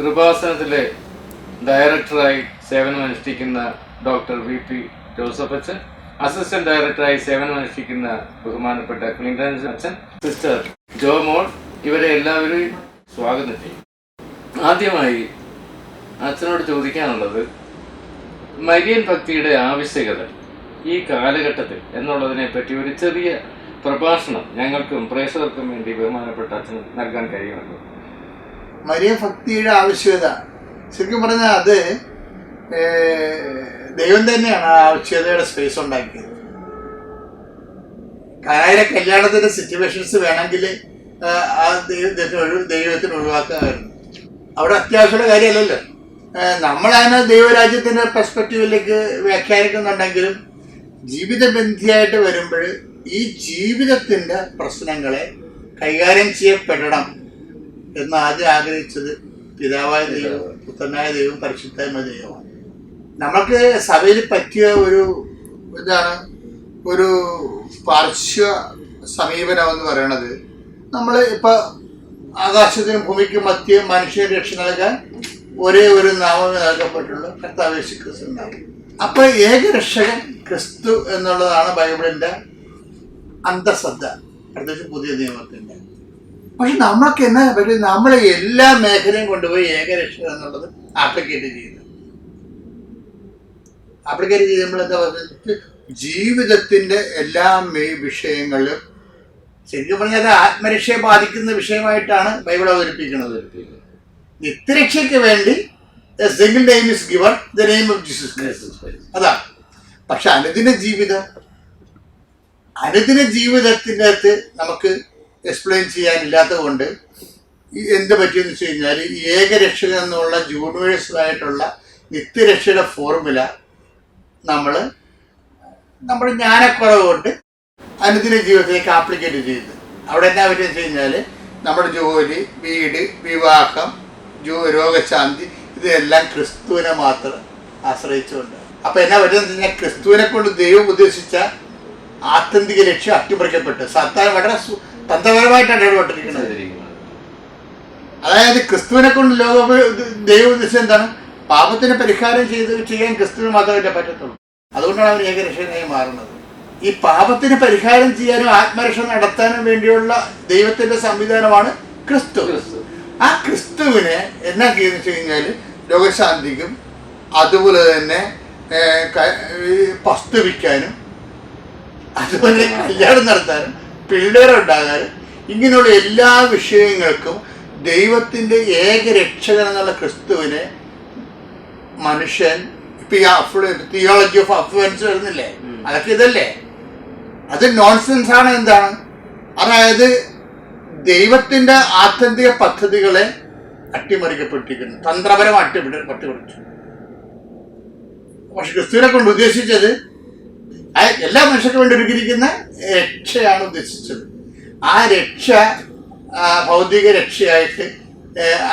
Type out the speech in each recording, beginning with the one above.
കൃപാസനത്തിലെ ഡയറക്ടറായി സേവനമനുഷ്ഠിക്കുന്ന doctor V P Joseph അച്ഛൻ അസിസ്റ്റന്റ് ഡയറക്ടറായി സേവനമനുഷ്ഠിക്കുന്ന ബഹുമാനപ്പെട്ട ക്ലിന്റൺ അച്ഛൻ സിസ്റ്റർ ജോ മോൾ ഇവരെ എല്ലാവരും സ്വാഗതം ചെയ്യും. ആദ്യമായി അച്ഛനോട് ചോദിക്കാനുള്ളത് മരിയൻ ഭക്തിയുടെ ആവശ്യകത ഈ കാലഘട്ടത്തിൽ എന്നുള്ളതിനെ പറ്റി ഒരു ചെറിയ പ്രഭാഷണം ഞങ്ങൾക്കും പ്രേക്ഷകർക്കും വേണ്ടി ബഹുമാനപ്പെട്ട അച്ഛൻ നൽകാൻ കഴിയുമല്ലോ മരിയ ഭക്തിയുടെ ആവശ്യകത. ശരിക്കും പറഞ്ഞാൽ അത് ദൈവം തന്നെയാണ് ആ ആവശ്യകതയുടെ സ്പേസ് ഉണ്ടാക്കിയത്. കാനായിലെ കല്യാണത്തിന്റെ സിറ്റുവേഷൻസ് വേണമെങ്കിൽ ആ ദൈവത്തിന് ഒഴി- ദൈവത്തിന് ഒഴിവാക്കാമായിരുന്നു. അവിടെ അത്യാവശ്യമുള്ള കാര്യമല്ലല്ലോ. നമ്മളതിനെ ദൈവരാജ്യത്തിന്റെ പെർസ്പെക്റ്റീവിലേക്ക് വ്യാഖ്യാനിക്കുന്നുണ്ടെങ്കിലും ജീവിതബന്ധിയായിട്ട് വരുമ്പോൾ ഈ ജീവിതത്തിന്റെ പ്രശ്നങ്ങളെ കൈകാര്യം ചെയ്യപ്പെടണം. എന്ന് ആദ്യം ആഗ്രഹിച്ചത് പിതാവായ ദൈവം പുത്രനായ ദൈവം പരിശുദ്ധമായ ദൈവമാണ്. നമുക്ക് സഭയിൽ പറ്റിയ ഒരു ഇതാണ് ഒരു പാർശ്വ സമീപനം എന്ന് പറയണത്. നമ്മൾ ഇപ്പൊ ആകാശത്തിനും ഭൂമിക്കും മധ്യ മനുഷ്യ രക്ഷ നൽകാൻ ഒരേ ഒരു നാമം നൽകപ്പെട്ടുള്ള. കർത്താവേശു ക്രിസ്തു നാമം. അപ്പൊ ഏകരക്ഷകൻ ക്രിസ്തു എന്നുള്ളതാണ് ബൈബിളിന്റെ അന്തസത്ത. പ്രത്യേകിച്ച് പുതിയ നിയമത്തിന്റെ പക്ഷെ നമ്മൾക്ക് എന്നാ പറ്റും? നമ്മളെ എല്ലാ മേഖലയും കൊണ്ടുപോയി ഏകരക്ഷ എന്നുള്ളത് ആപ്ലിക്കേറ്റ് ചെയ്യുന്നു. ആപ്ലിക്കേറ്റ് ചെയ്യുമ്പോൾ എന്താ പറയുന്നത് ജീവിതത്തിന്റെ എല്ലാ വിഷയങ്ങളിലും ശരിക്കും പറഞ്ഞാൽ അത് ആത്മരക്ഷയെ ബാധിക്കുന്ന വിഷയമായിട്ടാണ് ബൈബിൾ അവതരിപ്പിക്കുന്നത്. നിത്യരക്ഷയ്ക്ക് വേണ്ടി single name is given the name of Jesus Christ അതാ. പക്ഷെ അനുദിന ജീവിതം അനുദിന ജീവിതത്തിന്റെ അകത്ത് നമുക്ക് എക്സ്പ്ലെയിൻ ചെയ്യാനില്ലാത്തത് കൊണ്ട് എന്ത് പറ്റിയെന്ന് വെച്ച് കഴിഞ്ഞാൽ ഈ ഏകരക്ഷകൻ എന്നുള്ള ജൂണിവേഴ്സലായിട്ടുള്ള നിത്യരക്ഷയുടെ ഫോർമുല നമ്മൾ നമ്മൾ ജ്ഞാനക്കുറവ് കൊണ്ട് അനുദിന ജീവിതത്തിലേക്ക് ആപ്ലിക്കേറ്റ് ചെയ്ത് അവിടെ എന്നാ പറ്റിയെന്ന് വെച്ച് കഴിഞ്ഞാൽ നമ്മുടെ ജോലി വീട് വിവാഹം ജോ രോഗശാന്തി ഇതെല്ലാം ക്രിസ്തുവിനെ മാത്രം ആശ്രയിച്ചുകൊണ്ട്. അപ്പോൾ എന്നാ പറ്റുന്നത് കഴിഞ്ഞാൽ ക്രിസ്തുവിനെ കൊണ്ട് ദൈവം ഉദ്ദേശിച്ച ആത്യന്തിക ലക്ഷ്യം അട്ടിമറിക്കപ്പെട്ടു. സത്താൻ വളരെ തന്ത്രപരമായിട്ടാണ് ഇടപെട്ടിരിക്കുന്നത് അതായത് ക്രിസ്തുവിനെ കൊണ്ട് ലോക ദൈവം ഉദ്ദേശിച്ചത് എന്താണ്? പാപത്തിന് പരിഹാരം ചെയ്ത് ചെയ്യാൻ ക്രിസ്തുവിന് മാത്രമേ പറ്റത്തുള്ളൂ. അതുകൊണ്ടാണ് അവൻ ഏകരക്ഷകനായി മാറുന്നത്. ഈ പാപത്തിന് പരിഹാരം ചെയ്യാനും ആത്മരക്ഷ നടത്താനും വേണ്ടിയുള്ള ദൈവത്തിന്റെ സംവിധാനമാണ് ക്രിസ്തു. ആ ക്രിസ്തുവിനെ എന്നാ ചെയ്യുന്ന വെച്ച് കഴിഞ്ഞാൽ രോഗശാന്തിക്കും അതുപോലെ തന്നെ പസ്തുവിക്കാനും അതുപോലെ കല്യാണം നടത്താനും പിള്ളേരുണ്ടാകാനും ഇങ്ങനെയുള്ള എല്ലാ വിഷയങ്ങൾക്കും ദൈവത്തിന്റെ ഏക രക്ഷകൻ എന്നുള്ള ക്രിസ്തുവിനെ മനുഷ്യൻ ഇപ്പൊ ഈ തിയോളജി ഓഫ് അഫ്ലുവൻസ് വരുന്നില്ലേ? അതൊക്കെ ഇതല്ലേ? അത് നോൺസെൻസ് ആണ് എന്താണ്? അതായത് ദൈവത്തിന്റെ ആത്യന്തിക പദ്ധതികളെ അട്ടിമറിക്കപ്പെട്ടിരിക്കുന്നു. തന്ത്രപരം അട്ടിമറി പട്ടിമറിച്ചു പക്ഷെ ക്രിസ്തുവിനെ കൊണ്ട് ഉദ്ദേശിച്ചത് എല്ലാ മനുഷ്യർക്കും വേണ്ടി ഒരുക്കിയിരിക്കുന്ന രക്ഷയാണ് ഉദ്ദേശിച്ചത്. ആ രക്ഷ ഭൗതിക രക്ഷയായിട്ട്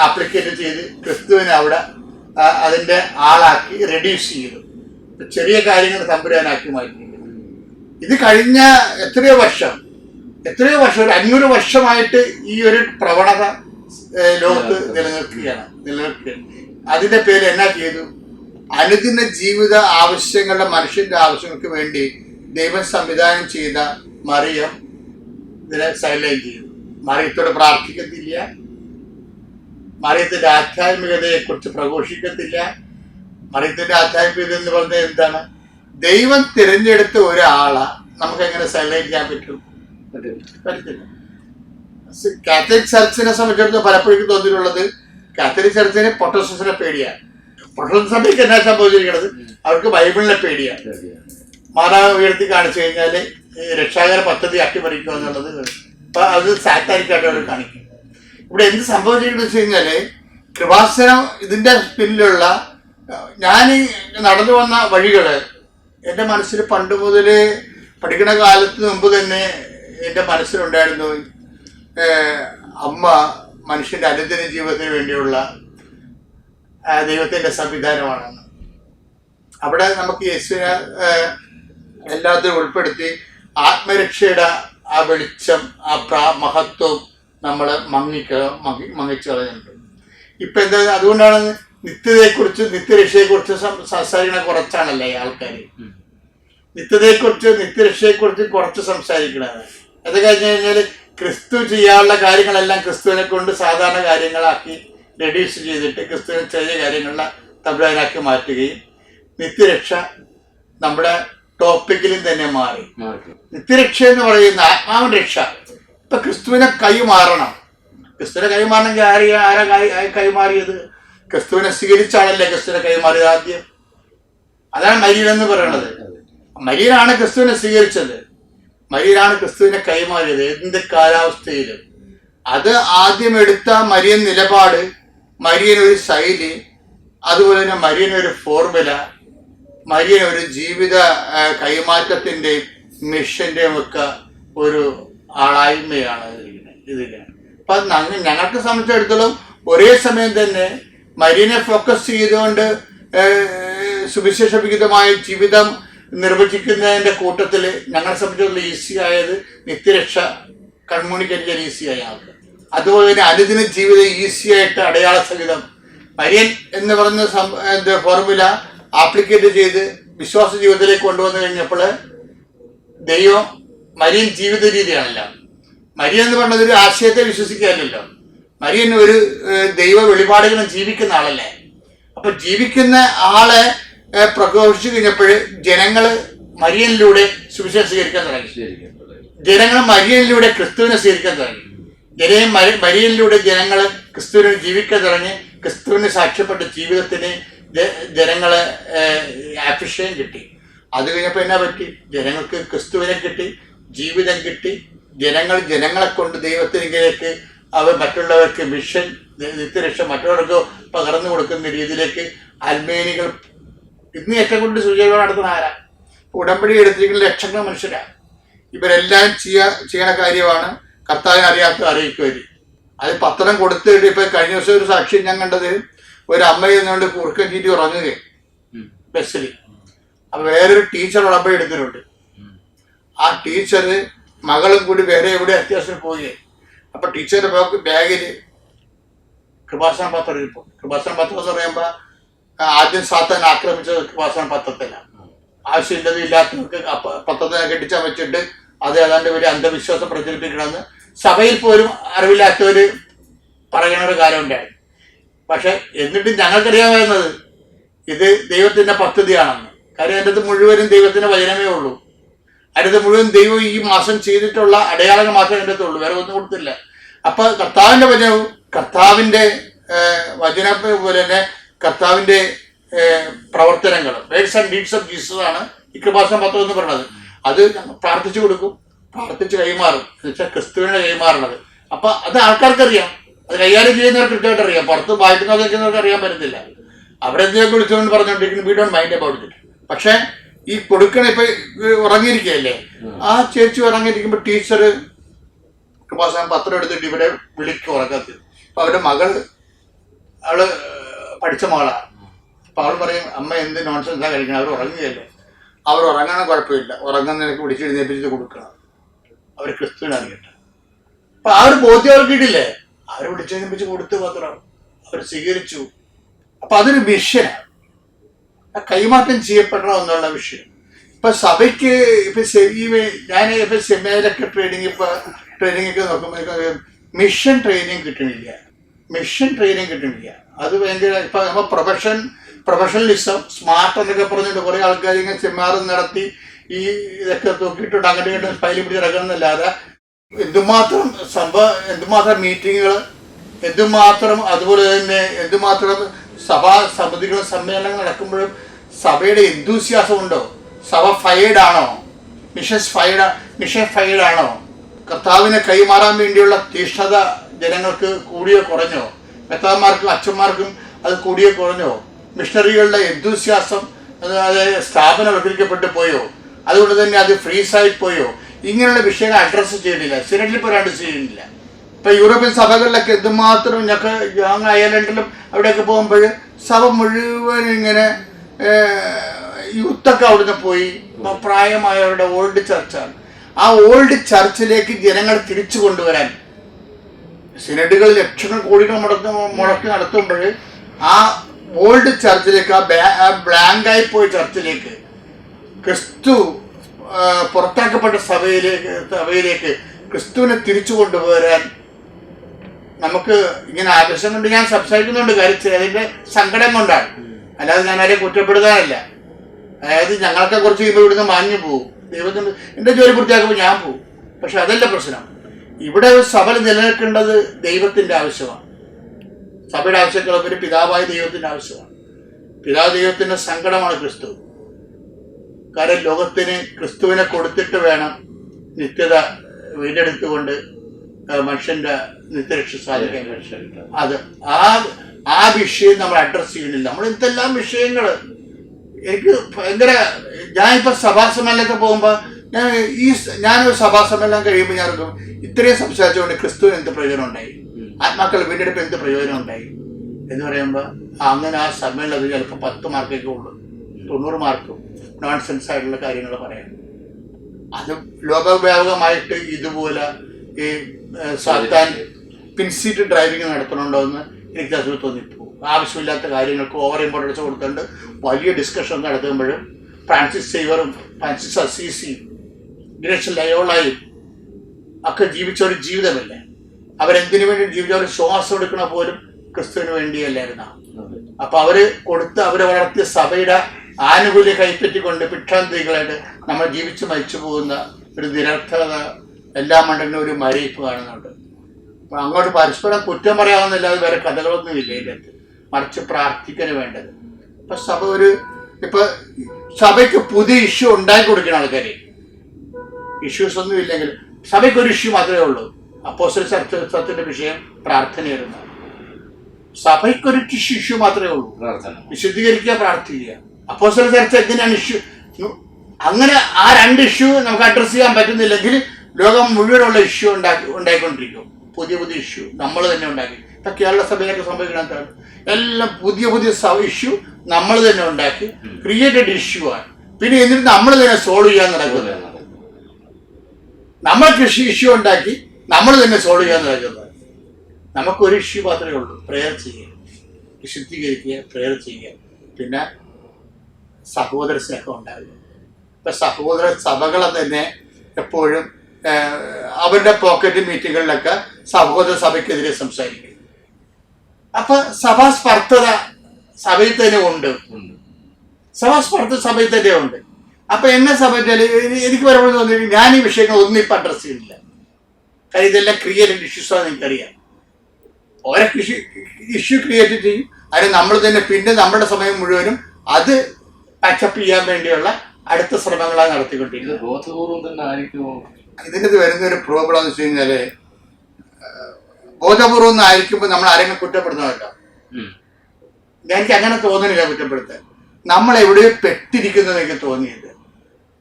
ആപ്ലിക്കേറ്റ് ചെയ്ത് ക്രിസ്തുവിനെ അവിടെ അതിന്റെ ആളാക്കി റെഡ്യൂസ് ചെയ്തു. ചെറിയ കാര്യങ്ങൾ തമ്പുരാനാക്കി മാറ്റി ഇത് കഴിഞ്ഞ എത്രയോ വർഷം എത്രയോ വർഷം ഒരു അഞ്ഞൂറ് വർഷമായിട്ട് ഈ ഒരു പ്രവണത ലോകത്ത് നിലനിൽക്കുകയാണ് നിലനിൽക്കുകയാണ്. അതിന്റെ പേര് എന്നാ ചെയ്തു? അനുദിന ജീവിത ആവശ്യങ്ങളുടെ മനുഷ്യന്റെ ആവശ്യങ്ങൾക്ക് വേണ്ടി ദൈവം സംവിധാനം ചെയ്ത മറിയം ഇതിനെ സൈലൈൻ ചെയ്യുന്നു മറിയത്തോട് പ്രാർത്ഥിക്കത്തില്ല. മറിയത്തിന്റെ ആധ്യാത്മികതയെ കുറിച്ച് പ്രഘോഷിക്കത്തില്ല. മറിയത്തിന്റെ ആധ്യാത്മികത എന്ന് പറഞ്ഞത് എന്താണ്? ദൈവം തിരഞ്ഞെടുത്ത ഒരാളെ നമുക്ക് എങ്ങനെ സൈലൈൻ ചെയ്യാൻ പറ്റും? പറ്റത്തില്ല. കാത്തലിക് ചർച്ചിനെ സംബന്ധിച്ചിടത്തോളം പലപ്പോഴും തോന്നിയിട്ടുള്ളത് കാത്തലിക് ചർച്ചിന് പൊട്ടസിനെ പേടിയാണ്. പൊട്ടോസസ് സഭയ്ക്ക് എന്നാ സംഭവിച്ചിരിക്കുന്നത് അവർക്ക് ബൈബിളിനെ പേടിയാണ് മാതാവ് ഉയർത്തി കാണിച്ചു കഴിഞ്ഞാൽ രക്ഷാകര പദ്ധതി അട്ടിമറിക്കുക എന്നുള്ളത് അപ്പൊ അത് സാറ്റാനിക്കായിട്ട് അവർ കാണിക്കും. ഇവിടെ എന്ത് സംഭവിച്ചിരിക്കുന്നത് വെച്ച് കഴിഞ്ഞാൽ കൃപാസനം ഇതിന്റെ പിന്നിലുള്ള ഞാൻ നടന്നു വന്ന വഴികൾ എന്റെ മനസ്സിൽ പണ്ട് മുതൽ പഠിക്കുന്ന കാലത്ത് മുമ്പ് തന്നെ എന്റെ മനസ്സിലുണ്ടായിരുന്നു അമ്മ മനുഷ്യന്റെ അനുദിന ജീവിതത്തിന് വേണ്ടിയുള്ള ദൈവത്തിന്റെ സംവിധാനമാണെന്ന് അവിടെ നമുക്ക് യേശുവിനെ എല്ലാത്തിനും ഉൾപ്പെടുത്തി ആത്മരക്ഷയുടെ ആ വെളിച്ചം ആ പ്രാ മഹത്വം നമ്മൾ മങ്ങിക്ക മങ്ങി മങ്ങിച്ചു കളയുന്നുണ്ട്. ഇപ്പൊ എന്താ അതുകൊണ്ടാണ് നിത്യതയെക്കുറിച്ച് നിത്യരക്ഷയെക്കുറിച്ച് സംസാരിക്കണ കുറച്ചാണല്ലേ ആൾക്കാർ. നിത്യതയെക്കുറിച്ച് നിത്യരക്ഷയെക്കുറിച്ച് കുറച്ച് സംസാരിക്കണത്. അത് കഴിഞ്ഞ് കഴിഞ്ഞാൽ ക്രിസ്തു ചെയ്യാനുള്ള കാര്യങ്ങളെല്ലാം ക്രിസ്തുവിനെ കൊണ്ട് സാധാരണ കാര്യങ്ങളാക്കി റെഡ്യൂസ് ചെയ്തിട്ട് ക്രിസ്തുവിനെ ചെറിയ കാര്യങ്ങളെ തമ്പുരാനാക്കി മാറ്റുകയും നിത്യരക്ഷ നമ്മുടെ ടോപ്പിക്കിലും തന്നെ മാറി. നിത്യരക്ഷ എന്ന് പറയുന്ന ആത്മാവിന്റെ രക്ഷ. ഇപ്പൊ ക്രിസ്തുവിനെ കൈമാറണം ക്രിസ്തുവിനെ കൈമാറണമെങ്കിൽ ആരെ ആരാ കൈമാറിയത് ക്രിസ്തുവിനെ സ്വീകരിച്ചാണല്ലേ ക്രിസ്തുവിനെ കൈമാറിയത് ആദ്യം? അതാണ് മരീൻ എന്ന് പറയുന്നത് മരീനാണ് ക്രിസ്തുവിനെ സ്വീകരിച്ചത്. മരീനാണ് ക്രിസ്തുവിനെ കൈമാറിയത്. എന്ത് കാലാവസ്ഥയിലും. അത് ആദ്യം എടുത്ത മരിയൻ നിലപാട് മരിയൻ ഒരു ശൈലി അതുപോലെ തന്നെ മരിയൻ ഒരു ഫോർമുല മരിയൻ ഒരു ജീവിത കൈമാറ്റത്തിന്റെയും മിഷന്റെയും ഒക്കെ ഒരു ആളായ്മയാണ് ഇതിന് അപ്പം അപ്പൊ ഞങ്ങ- ഞങ്ങൾക്ക് സംബന്ധിച്ചിടത്തോളം ഒരേ സമയം തന്നെ മരിയനെ ഫോക്കസ് ചെയ്തുകൊണ്ട് സുവിശേഷ സുവിശേഷവിഹിതമായ ജീവിതം നിർവചിക്കുന്നതിന്റെ കൂട്ടത്തിൽ ഞങ്ങളെ സംബന്ധിച്ചിടത്തോളം ഈസി ആയത് നിത്യരക്ഷ കമ്മ്യൂണിക്കേറ്റ് ചെയ്യാൻ ഈസിയായി ഞങ്ങൾക്ക് അതുപോലെ തന്നെ അനുദിന ജീവിതം ഈസിയായിട്ട് അടയാള സഹിതം. മരിയൻ എന്ന് എന്ത് ഫോർമുല ആപ്ലിക്കേറ്റ് ചെയ്ത് വിശ്വാസ ജീവിതത്തിലേക്ക് കൊണ്ടുവന്നു കഴിഞ്ഞപ്പോൾ ദൈവം മരിയൻ ജീവിത രീതിയാണല്ലോ. മരിയൻ എന്ന് പറഞ്ഞത് ഒരു ആശയത്തെ വിശ്വസിക്കാനല്ലോ മരിയൻ ഒരു ദൈവ വെളിപാടുകളും ജീവിക്കുന്ന ആളല്ലേ. അപ്പൊ ജീവിക്കുന്ന ആളെ പ്രഘോഷിച്ചു കഴിഞ്ഞപ്പോൾ ജനങ്ങൾ മരിയനിലൂടെ സുവിശേഷം സ്വീകരിക്കാൻ തുടങ്ങി. ജനങ്ങൾ മരിയനിലൂടെ ക്രിസ്തുവിനെ സ്വീകരിക്കാൻ തുടങ്ങി. ജനയും മരി- മരിയലിലൂടെ ജനങ്ങൾ ക്രിസ്തുവിനെ ജീവിക്കാൻ തുടങ്ങി ക്രിസ്തുവിന് സാക്ഷ്യപ്പെട്ട ജീവിതത്തിന് ജനങ്ങൾ അഭിഷേകം കിട്ടി. അത് കഴിഞ്ഞപ്പോൾ എന്നാ പറ്റി? ജനങ്ങൾക്ക് ക്രിസ്തുവിനെ കിട്ടി ജീവിതം കിട്ടി. ജനങ്ങൾ ജനങ്ങളെ കൊണ്ട് ദൈവത്തിനെങ്കിലേക്ക് അവർ മറ്റുള്ളവർക്ക് മിഷൻ നിത്യരക്ഷ മറ്റുള്ളവർക്ക് പകർന്നു കൊടുക്കുന്ന രീതിയിലേക്ക് അൽമേനികൾ ഇന്ന് ഏറ്റവും കൂടുതൽ സൂചന നടത്തുന്ന ആരാ? ഉടമ്പടി എടുത്തിരിക്കുന്ന ലക്ഷങ്ങൾ മനുഷ്യരാണ് ഇവരെല്ലാം ചെയ്യാ ചെയ്യണ കാര്യമാണ് കർത്താവിനെ അറിയാത്ത അറിയിക്കുവര് അത് പത്രം കൊടുത്തിട്ട് ഇപ്പൊ കഴിഞ്ഞ ദിവസം ഒരു സാക്ഷി ഞാൻ കണ്ടത് ഒരു അമ്മ എന്നുകൊണ്ട് കുറുക്കൻ ചീറ്റി ഉറങ്ങുകയും. ബസ്സിൽ. അപ്പൊ വേറൊരു ടീച്ചർ ഉടമ്പ എടുത്തിട്ടുണ്ട്. ആ ടീച്ചർ മകളും കൂടി വേറെ എവിടെ അത്യാവശ്യം പോവുകയും. അപ്പൊ ടീച്ചറിന്റെ ബാക്ക് ബാഗിൽ കൃപാസന പത്രം ഇരിപ്പു. കൃപാസന പത്രം എന്ന് പറയുമ്പോ ആദ്യം സാത്താൻ ആക്രമിച്ചത് കൃപാസന പത്രത്തിലാണ് ആവശ്യമില്ലതും ഇല്ലാത്തവർക്ക് പത്രത്തിനെ കെട്ടിച്ചമച്ചിട്ട് അത് ഏതാണ്ട് വലിയ അന്ധവിശ്വാസം പ്രചരിപ്പിക്കണമെന്ന് സഭയിൽ പോലും അറിവില്ലാത്തവര് പറയുന്ന ഒരു കാലം ഉണ്ടായി പക്ഷെ എന്നിട്ടും ഞങ്ങൾക്കറിയാമായിരുന്നത് ഇത് ദൈവത്തിന്റെ പദ്ധതിയാണെന്ന്. കാര്യം എന്റെ മുഴുവനും ദൈവത്തിന്റെ വചനമേ ഉള്ളൂ. അതിന്റെ മുഴുവൻ ദൈവം ഈ മാസം ചെയ്തിട്ടുള്ള അടയാളങ്ങൾ മാത്രമേ എന്റെ ഉള്ളൂ വേറെ ഒന്നും കൊടുത്തില്ല. അപ്പൊ കർത്താവിന്റെ വചനവും കർത്താവിന്റെ വചന പോലെ തന്നെ കർത്താവിന്റെ പ്രവർത്തനങ്ങൾ ഡീഡ്സ് ഓഫ് ജീസസ് ആണ് ഇക്കൃപാസം പത്രം എന്ന് പറയുന്നത്. അത് പ്രാർത്ഥിച്ചു കൊടുക്കും. പ്രാർത്ഥിച്ച് കൈമാറും. എന്ന് വെച്ചാൽ ക്രിസ്തുവിനെ കൈമാറണത് അപ്പൊ അത് ആൾക്കാർക്കറിയാം. അത് കൈകാര്യം ചെയ്യുന്നവർക്ക് കൃത്യമായിട്ട് അറിയാം. പുറത്ത് വായിക്കുന്ന നിൽക്കുന്നവർക്ക് അറിയാൻ പറ്റത്തില്ല. അവരെന്തൊക്കെ വിളിച്ചുകൊണ്ട് പറഞ്ഞുകൊണ്ടിരിക്കുന്നു വി മൈൻഡ് അബൌട്ട് ഇറ്റ് പക്ഷെ ഈ കൊടുക്കണ ഇപ്പൊ ഉറങ്ങിയിരിക്കുകയല്ലേ? ആ ചേച്ചി ഉറങ്ങിയിരിക്കുമ്പോൾ ടീച്ചർ കൃപാസനം പത്രം എടുത്തിട്ട് ഇവിടെ വിളിക്കും ഉറക്കത്തിൽ. അപ്പൊ അവരുടെ മകൾ അവൾ പഠിച്ച മകളാണ് അപ്പൊ അവൾ പറയും അമ്മ എന്ത് നോൺസെൻസാ കഴിക്കണം. അവർ ഉറങ്ങുകയല്ലേ? അവർ ഉറങ്ങണ കുഴപ്പമില്ല. ഉറങ്ങുന്നതിനൊക്കെ വിളിച്ച് എഴുന്നേപ്പിച്ച് കൊടുക്കണം. അവർ ക്രിസ്തുവിനെ അറിയട്ടെ അപ്പൊ ആ ഒരു ബോധ്യം അവർക്ക് കിട്ടില്ലേ അവരെ വിളിച്ചെഴുന്നേപ്പിച്ച് കൊടുത്ത് പത്രം അവർ സ്വീകരിച്ചു. അപ്പൊ അതൊരു മിഷനാണ് കൈമാറ്റം ചെയ്യപ്പെടണം എന്നുള്ള വിഷയം ഇപ്പൊ സഭയ്ക്ക് ഇപ്പൊ ഞാൻ ഇപ്പൊ സെമിനാറിലൊക്കെ ട്രെയിനിങ് ഇപ്പൊ ട്രെയിനിങ് ഒക്കെ നോക്കുമ്പോൾ മിഷൻ ട്രെയിനിങ് കിട്ടണില്ല. മിഷൻ ട്രെയിനിങ് കിട്ടണില്ല. അത് ഭയങ്കര ഇപ്പൊ നമ്മൾ പ്രൊഫഷൻ പ്രൊഫഷണലിസം സ്മാർട്ട് എന്നൊക്കെ പറഞ്ഞിട്ട് കുറെ ആൾക്കാർ ഇങ്ങനെ സെമിനാർ നടത്തി ഈ ഇതൊക്കെ തൂക്കിയിട്ടുണ്ട് അങ്ങനെ ഇങ്ങോട്ട് ഫയൽ പിടിച്ചിറക്കണമെന്നല്ലാതെ എന്തുമാത്രം സംഭവം എന്തുമാത്രം മീറ്റിങ്ങുകൾ എന്തുമാത്രം അതുപോലെ തന്നെ എന്തുമാത്രം സഭാ സമിതികളും സമ്മേളനങ്ങൾ നടക്കുമ്പോഴും സഭയുടെ എന്തുസ്യാസം ഉണ്ടോ? സഭ ഫയേഡ് ആണോ? മിഷസ് ഫയഡ് മിഷൻ ഫയേഡ് ആണോ? കർത്താവിനെ കൈമാറാൻ വേണ്ടിയുള്ള തീഷ്ണത ജനങ്ങൾക്ക് കൂടിയോ കുറഞ്ഞോ? മെത്താന്മാർക്കും അച്ഛന്മാർക്കും അത് കൂടിയോ കുറഞ്ഞോ? മിഷണറികളുടെ എന്തൂസിയാസം അതായത് സ്ഥാപനം സ്ഥാപനവൽക്കരിക്കപ്പെട്ടു പോയോ? അതുകൊണ്ട് തന്നെ അത് ഫ്രീസായി പോയോ? ഇങ്ങനെയുള്ള വിഷയങ്ങൾ അഡ്രസ്സ് ചെയ്യണില്ല സിനറ്റിൽ പോരാണ്ട് ചെയ്യുന്നില്ല. ഇപ്പൊ യൂറോപ്യൻ സഭകളിലൊക്കെ എന്തുമാത്രം ഞങ്ങൾക്ക് ഞങ്ങൾ അയർലൻഡിലും അവിടെയൊക്കെ പോകുമ്പോൾ സഭ മുഴുവൻ ഇങ്ങനെ യൂത്തൊക്കെ അവിടുന്ന് പോയി. പ്രായമായവരുടെ ഓൾഡ് ചർച്ചാണ് ആ ഓൾഡ് ചർച്ചിലേക്ക് ജനങ്ങൾ തിരിച്ചു കൊണ്ടുവരാൻ. സിനഡുകൾ ലക്ഷങ്ങൾ കോടികൾ മുടക്ക മുടക്കി നടത്തുമ്പോൾ ആ ഓൾഡ് ചർച്ചിലേക്ക് ആ ബ്ലാങ്കായി പോയ ചർച്ചിലേക്ക് ക്രിസ്തു പുറത്താക്കപ്പെട്ട സഭയിലേക്ക് സഭയിലേക്ക് ക്രിസ്തുവിനെ തിരിച്ചു കൊണ്ടുപോരാൻ നമുക്ക് ഇങ്ങനെ ആവശ്യം കൊണ്ട് ഞാൻ സംസാരിക്കുന്നുണ്ട് കാര്യം അതിന്റെ സങ്കടം കൊണ്ടാണ്. അല്ലാതെ ഞാൻ ആരെയും കുറ്റപ്പെടുത്താനല്ല അതായത് ഞങ്ങളൊക്കെ കുറച്ച് കഴിയുമ്പോൾ ഇവിടുന്ന് മാഞ്ഞു പോകും ദൈവത്തിന് എന്റെ ജോലി പൂർത്തിയാക്കുമ്പോൾ ഞാൻ പോകും പക്ഷെ അതല്ല പ്രശ്നം. ഇവിടെ സഭ നിലനിൽക്കേണ്ടത് ദൈവത്തിന്റെ ആവശ്യമാണ്. സഭയുടെ ആവശ്യങ്ങളൊക്കെ പിതാവായ ദൈവത്തിന്റെ ആവശ്യമാണ്. പിതാവ് ദൈവത്തിന്റെ സങ്കടമാണ് ക്രിസ്തു. കാരണം ലോകത്തിന് ക്രിസ്തുവിനെ കൊടുത്തിട്ട് വേണം നിത്യത വീണ്ടെടുത്തുകൊണ്ട് മനുഷ്യന്റെ നിത്യരക്ഷ സാധിക്കാൻ. അത് ആ ആ വിഷയം നമ്മൾ അഡ്രസ് ചെയ്യുന്നില്ല. നമ്മൾ എന്തെല്ലാം വിഷയങ്ങൾ എനിക്ക് ഭയങ്കര ഞാനിപ്പോ സഭാ സമ്മേളനത്തിൽ പോകുമ്പോ ഞാൻ ഈ ഞാനൊരു സഭാസമ്മേളനം കഴിയുമ്പോൾ ഞാൻ ഇത്രയും സംസാരിച്ചുകൊണ്ട് ക്രിസ്തു എന്ത് പ്രയോജനം ഉണ്ടായി? ആത്മാക്കൾ വീണ്ടെടുപ്പ് എന്ത് പ്രയോജനം ഉണ്ടായി? എന്ന് പറയുമ്പോൾ അങ്ങനെ ആ സമ്മേളനത്തിൽ ചിലപ്പോൾ പത്ത് മാർക്കൊക്കെ ഉള്ളൂ. തൊണ്ണൂറ് മാർക്കും നോൺസെൻസ് ആയിട്ടുള്ള കാര്യങ്ങൾ പറയാം. അത് ലോകവ്യാപകമായിട്ട് ഇതുപോലെ ഈ സാത്താൻ പിൻസീറ്റ് ഡ്രൈവിംഗ് നടത്തണുണ്ടോ എന്ന് എനിക്ക് അതിൽ തോന്നിപ്പോകും. ആവശ്യമില്ലാത്ത കാര്യങ്ങൾക്ക് ഓവർ ഇമ്പോർട്ടൻസ് കൊടുത്തുകൊണ്ട് വലിയ ഡിസ്കഷൻ നടത്തുമ്പോഴും ഫ്രാൻസിസ് സേവറും ഫ്രാൻസിസ് അസീസിയും ഗ്രേഷൻ ലയോളായും ഒക്കെ ജീവിച്ച ഒരു ജീവിതമല്ലേ? അവരെന്തിനു വേണ്ടി ജീവിച്ച ഒരു ശ്വാസം എടുക്കണ പോലും ക്രിസ്തുവിന് വേണ്ടിയല്ലായിരുന്നു? അപ്പൊ അവർ കൊടുത്ത് അവർ വളർത്തിയ സഭയുടെ ആനുകൂല്യം കൈപ്പറ്റിക്കൊണ്ട് ഭിക്ഷാന്തികളായിട്ട് നമ്മൾ ജീവിച്ച് മരിച്ചു പോകുന്ന ഒരു നിരർത്ഥകത എല്ലാ മണ്ഡലിനും ഒരു മരയിപ്പ് കാണുന്നുണ്ട്. അപ്പൊ അങ്ങോട്ട് പരസ്പരം കുറ്റം പറയാവുന്നില്ലാതെ വേറെ കഥകളൊന്നും ഇല്ല ഇതിനകത്ത് മറിച്ച് പ്രാർത്ഥിക്കന് വേണ്ടത്. ഇപ്പൊ സഭ ഒരു ഇപ്പൊ സഭയ്ക്ക് പുതിയ ഇഷ്യൂ ഉണ്ടാക്കി കൊടുക്കുന്ന ആൾക്കാരെ. ഇഷ്യൂസ് ഒന്നും ഇല്ലെങ്കിൽ സഭയ്ക്ക് ഒരു ഇഷ്യൂ മാത്രമേ ഉള്ളൂ. അപ്പോസ്റ്റൽ സത്യത്തിന്റെ വിഷയം പ്രാർത്ഥനയായിരുന്നു. സഭയ്ക്കൊരു ഇഷ്യൂ മാത്രമേ ഉള്ളൂ. പ്രാർത്ഥന. വിശുദ്ധീകരിക്കുക പ്രാർത്ഥിക്കുക. അപ്പോസ്റ്റൽ ചർച്ച എങ്ങനെയാണ് ഇഷ്യൂ? അങ്ങനെ ആ രണ്ട് ഇഷ്യൂ നമുക്ക് അഡ്രസ് ചെയ്യാൻ പറ്റുന്നില്ലെങ്കിൽ ലോകം മുഴുവനുള്ള ഇഷ്യൂ ഉണ്ടാക്കി ഉണ്ടായിക്കൊണ്ടിരിക്കും. പുതിയ പുതിയ ഇഷ്യൂ നമ്മൾ തന്നെ ഉണ്ടാക്കി. ഇപ്പൊ കേരള സഭയൊക്കെ സംഭവിക്കണത്താണ് എല്ലാം പുതിയ പുതിയ ഇഷ്യൂ നമ്മൾ തന്നെ ഉണ്ടാക്കി. ക്രിയേറ്റഡ് ഇഷ്യൂ ആണ്. പിന്നെ എന്നിട്ട് നമ്മൾ തന്നെ സോൾവ് ചെയ്യാൻ നടക്കുന്നത്. നമ്മൾ കൃഷി ഇഷ്യൂ ഉണ്ടാക്കി നമ്മൾ തന്നെ സോൾവ് ചെയ്യാൻ നടക്കുന്നത്. നമുക്കൊരു ഇഷ്യൂ മാത്രമേ ഉള്ളൂ. പ്രെയർ ചെയ്യുക. വിശുദ്ധീകരിക്കുക പ്രെയർ ചെയ്യുക. പിന്നെ സഹോദര സ്നേഹം ഉണ്ടാകുക ഇപ്പൊ സഹോദര സഭകളെ തന്നെ എപ്പോഴും അവരുടെ പോക്കറ്റ് മീറ്റിങ്ങുകളിലൊക്കെ സഹോദര സഭയ്ക്കെതിരെ സംസാരിക്കും. അപ്പൊ സഭാസ്പർദ്ധത സഭയിൽ തന്നെ ഉണ്ട്. സഭാസ്പർദ്ധ സഭയിൽ തന്നെ ഉണ്ട്. അപ്പൊ എന്നെ സംബന്ധിച്ചാൽ എനിക്ക് പറയുമ്പോൾ തോന്നി ഞാൻ ഈ വിഷയങ്ങൾ ഒന്നും ഇപ്പൊ അഡ്രസ് ചെയ്യുന്നില്ല. കാര്യം ഇതെല്ലാം ക്രിയേറ്റഡ് ഇഷ്യൂസ് ആണെന്ന് എനിക്കറിയാം. ഓരോ ഇഷ്യൂ ഇഷ്യൂ ക്രിയേറ്റ് ചെയ്യും. അതിന് നമ്മൾ തന്നെ പിന്നെ നമ്മുടെ സമയം മുഴുവനും അത് പാച്ചപ്പ് ചെയ്യാൻ വേണ്ടിയുള്ള അടുത്ത ശ്രമങ്ങളാണ് നടത്തിക്കൊണ്ടിരുന്നത് നടത്തിക്കൊണ്ടിരിക്കുന്നത് ബോധപൂർവം തന്നെ ആയിരിക്കുമോ? ഇതിനകത്ത് വരുന്ന ഒരു പ്രോബ്ലം എന്ന് വെച്ച് കഴിഞ്ഞാൽ ബോധപൂർവം ഒന്നും ആയിരിക്കുമ്പോൾ നമ്മൾ ആരെങ്കിലും കുറ്റപ്പെടുന്നതല്ലോ എനിക്ക് അങ്ങനെ തോന്നുന്നില്ല കുറ്റപ്പെടുത്താൻ. നമ്മൾ എവിടെയോ പെട്ടിരിക്കുന്നത് എനിക്ക് തോന്നിയത്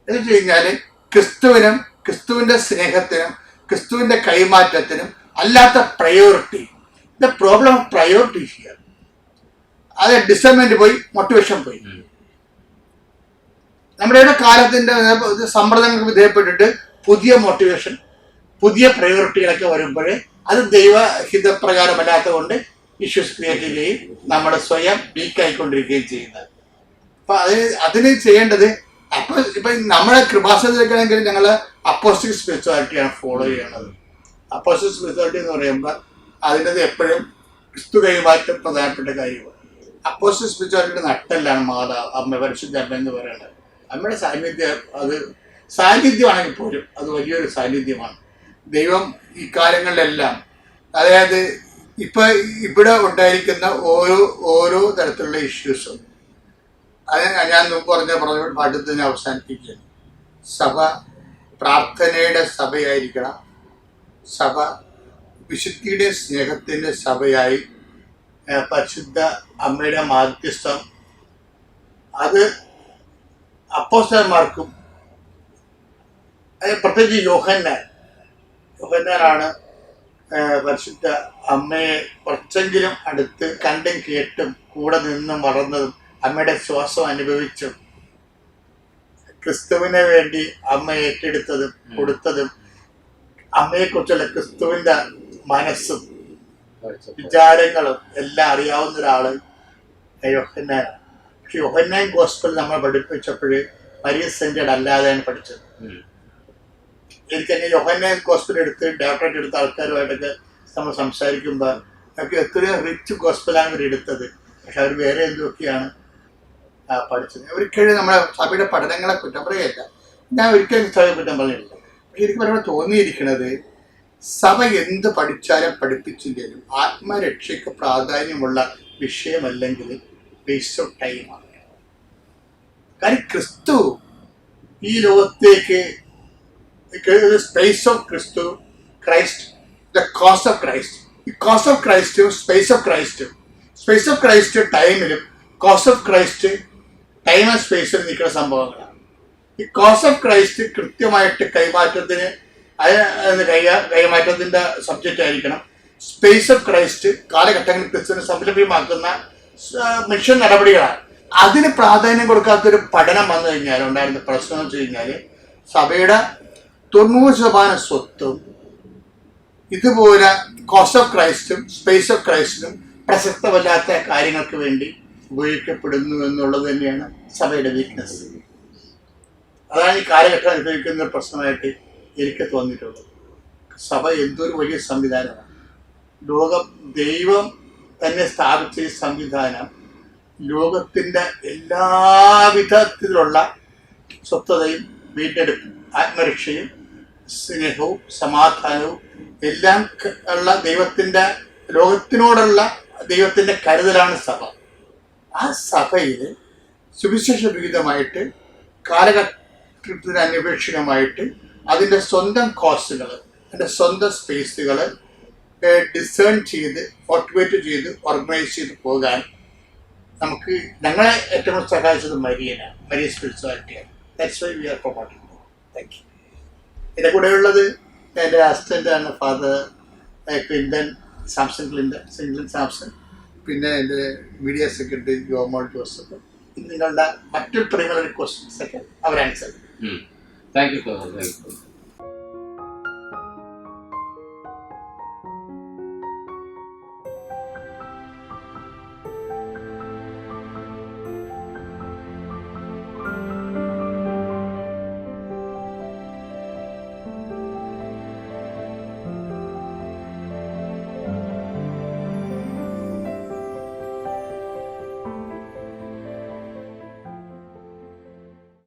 എന്ന് വെച്ച് കഴിഞ്ഞാൽ ക്രിസ്തുവിനും ക്രിസ്തുവിന്റെ സ്നേഹത്തിനും ക്രിസ്തുവിന്റെ കൈമാറ്റത്തിനും അല്ലാത്ത priority the problem of priority here അത് ഡിസൈൻമെന്റ് പോയി മോട്ടിവേഷൻ പോയി. നമ്മുടെ കാലത്തിന്റെ സമ്മർദ്ദങ്ങൾക്ക് വിധേയപ്പെട്ടിട്ട് പുതിയ മോട്ടിവേഷൻ പുതിയ പ്രയോറിറ്റികളൊക്കെ വരുമ്പോഴേ അത് ദൈവഹിതപ്രകാരമല്ലാത്ത കൊണ്ട് ഇഷ്യൂസ് ക്രിയേറ്റ് ചെയ്യുകയും നമ്മൾ സ്വയം വീക്കായിക്കൊണ്ടിരിക്കുകയും ചെയ്യുന്നത്. അപ്പൊ അത് അതിന് ചെയ്യേണ്ടത് അപ്പൊ ഇപ്പൊ നമ്മുടെ കൃപാസനത്തിലേക്കാണെങ്കിൽ ഞങ്ങൾ അപ്പോസ്റ്റിക് സ്പിരിച്വാലിറ്റിയാണ് ഫോളോ ചെയ്യണത് അപ്പോസ്റ്റിക് സ്പിരിച്വാലിറ്റി എന്ന് പറയുമ്പോൾ അതിനത് എപ്പോഴും ക്രിസ്തു കൈമാറ്റം പ്രധാനപ്പെട്ട കാര്യമാണ്. അപ്പോസ്റ്റിക് സ്പിരിച്വാലിറ്റിയുടെ നട്ടെല്ലാണ് മാതാവ് അമ്മ പരിശുദ്ധ അമ്മ എന്ന് പറയുന്നത് അമ്മയുടെ സാന്നിധ്യം അത് സാന്നിധ്യമാണെങ്കിൽ പോലും അത് വലിയൊരു സാന്നിധ്യമാണ്. ദൈവം ഈ കാലങ്ങളിലെല്ലാം അതായത് ഇപ്പൊ ഇവിടെ ഉണ്ടായിരിക്കുന്ന ഓരോ ഓരോ തരത്തിലുള്ള ഇഷ്യൂസും. അത് ഞാൻ പറഞ്ഞ പറഞ്ഞ പാട്ടത്തിൽ തന്നെ അവസാനിപ്പിക്കുകയാണ്. സഭ പ്രാർത്ഥനയുടെ സഭയായിരിക്കണം. സഭ വിശുദ്ധിയുടെ സ്നേഹത്തിന്റെ സഭയായി പരിശുദ്ധ അമ്മയുടെ മാധ്യസ്ഥം. അത് അപ്പോസ്റ്റന്മാർക്കും പ്രത്യേകിച്ച് യോഹന്നാൻ യോഹന്നാനാണ് പരിശുദ്ധ അമ്മയെ കുറച്ചെങ്കിലും അടുത്ത് കണ്ടും കേട്ടും കൂടെ നിന്നും വളർന്നതും അമ്മയുടെ ശ്വാസം അനുഭവിച്ചും ക്രിസ്തുവിനെ വേണ്ടി അമ്മ ഏറ്റെടുത്തതും കൊടുത്തതും അമ്മയെക്കുറിച്ചുള്ള ക്രിസ്തുവിന്റെ മനസ്സും വിചാരങ്ങളും എല്ലാം അറിയാവുന്ന ഒരാൾ യോഹന്നാനാണ്. പക്ഷെ യോഹന്നാൻ ഗോസ്പൽ നമ്മൾ പഠിപ്പിച്ചപ്പോൾ മരിയ സെന്റഡ് അല്ലാതെയാണ് പഠിച്ചത്. എനിക്ക് തന്നെ യോഹന്നാൻ ഗോസ്പൽ എടുത്ത് ഡോക്ടറേറ്റ് എടുത്ത ആൾക്കാരുമായിട്ടൊക്കെ നമ്മൾ സംസാരിക്കുമ്പോൾ ഒക്കെ എത്രയോ റിച്ച് ഗോസ്പലാണ് അവർ എടുത്തത്. പക്ഷെ അവർ വേറെ എന്തൊക്കെയാണ് പഠിച്ചത്. ഒരിക്കലും നമ്മുടെ സഭയുടെ പഠനങ്ങളെ കുറ്റം പറയുകയല്ല ഞാൻ ഒരിക്കലും സഭയെ കുറ്റം പറഞ്ഞിട്ടില്ല. പക്ഷെ എനിക്ക് പറയുമ്പോൾ തോന്നിയിരിക്കുന്നത് സഭ എന്ത് പഠിച്ചാലും പഠിപ്പിച്ചില്ലെങ്കിലും ആത്മരക്ഷയ്ക്ക് പ്രാധാന്യമുള്ള വിഷയമല്ലെങ്കിൽ ഓഫ് ടൈമാണ് കാര്യം ക്രിസ്തു ഈ ലോകത്തേക്ക് സ്പേസ് ഓഫ് ക്രിസ്തു Christ the cost of Christ ഈ കോസ്റ്റ് ഓഫ് ക്രൈസ്റ്റും സ്പേസ് ഓഫ് ക്രൈസ്റ്റും സ്പേസ് ഓഫ് ക്രൈസ്റ്റ് ടൈമിലും cost of Christ time and സ്പേസിൽ നിൽക്കുന്ന സംഭവങ്ങളാണ്. ഈ കോസ്റ്റ് ഓഫ് ക്രൈസ്റ്റ് കൃത്യമായിട്ട് കൈമാറ്റത്തിന് കൈമാറ്റത്തിന്റെ സബ്ജക്റ്റ് ആയിരിക്കണം. സ്പേസ് ഓഫ് ക്രൈസ്റ്റ് കാലഘട്ടങ്ങളിൽ ക്രിസ്തുവിനെ സംരംഭമാക്കുന്ന മിഷൻ നടപടികളാണ്. അതിന് പ്രാധാന്യം കൊടുക്കാത്തൊരു പഠനം വന്നു കഴിഞ്ഞാൽ ഉണ്ടായിരുന്ന പ്രശ്നം എന്ന് വെച്ച് കഴിഞ്ഞാൽ സഭയുടെ തൊണ്ണൂറ് ശതമാനം സ്വത്തും ഇതുപോലെ കോസ്റ്റ് ഓഫ് ക്രൈസ്റ്റും സ്പേസ് ഓഫ് ക്രൈസ്റ്റിനും പ്രസക്തമല്ലാത്ത കാര്യങ്ങൾക്ക് വേണ്ടി ഉപയോഗിക്കപ്പെടുന്നു എന്നുള്ളത് തന്നെയാണ് സഭയുടെ വീക്ക്നെസ് അതാണ് ഈ കാലഘട്ടം അനുഭവിക്കുന്ന പ്രശ്നമായിട്ട് എനിക്ക് തോന്നിയിട്ടുള്ളത്. സഭ എന്തൊരു വലിയ സംവിധാനമാണ്. ലോകം ദൈവം തന്നെ സ്ഥാപിച്ച ഈ സംവിധാനം ലോകത്തിന്റെ എല്ലാവിധത്തിലുള്ള സ്വത്വതയും വീണ്ടെടുപ്പും ആത്മരക്ഷയും സ്നേഹവും സമാധാനവും എല്ലാം ഉള്ള ദൈവത്തിന്റെ ലോകത്തിനോടുള്ള ദൈവത്തിന്റെ കരുതലാണ് സഭ. ആ സഭയിൽ സുവിശേഷ വിഹിതമായിട്ട് കാലഘട്ടത്തിന് അന്വേഷണമായിട്ട് അതിന്റെ സ്വന്തം കോസ്റ്റുകൾ അതിന്റെ സ്വന്തം സ്പേസുകൾ ഡിസേൺ ചെയ്ത് മോട്ടിവേറ്റ് ചെയ്ത് ഓർഗനൈസ് ചെയ്ത് പോകാൻ നമുക്ക് ഞങ്ങളെ ഏറ്റവും സഹായിച്ചത് മരിയനാണ്. Maria സ്പിരിച്വാലിറ്റിയാണ് that's why we are promoting thank you എന്റെ കൂടെയുള്ളത് എന്റെ അസിസ്റ്റന്റാണ് ഫാദർ ക്ലിന്റൺ സാംസൺ ക്ലിന്റൺ സിംഗ്ലൻ സാംസൺ പിന്നെ എന്റെ മീഡിയ സെക്രട്ടറി ജോമോൾ ജോസഫ് നിങ്ങളുടെ മറ്റൊരു പ്രിമിനറി ക്വസ്റ്റ്യൻസ് ഒക്കെ അവർ answer thank you thank you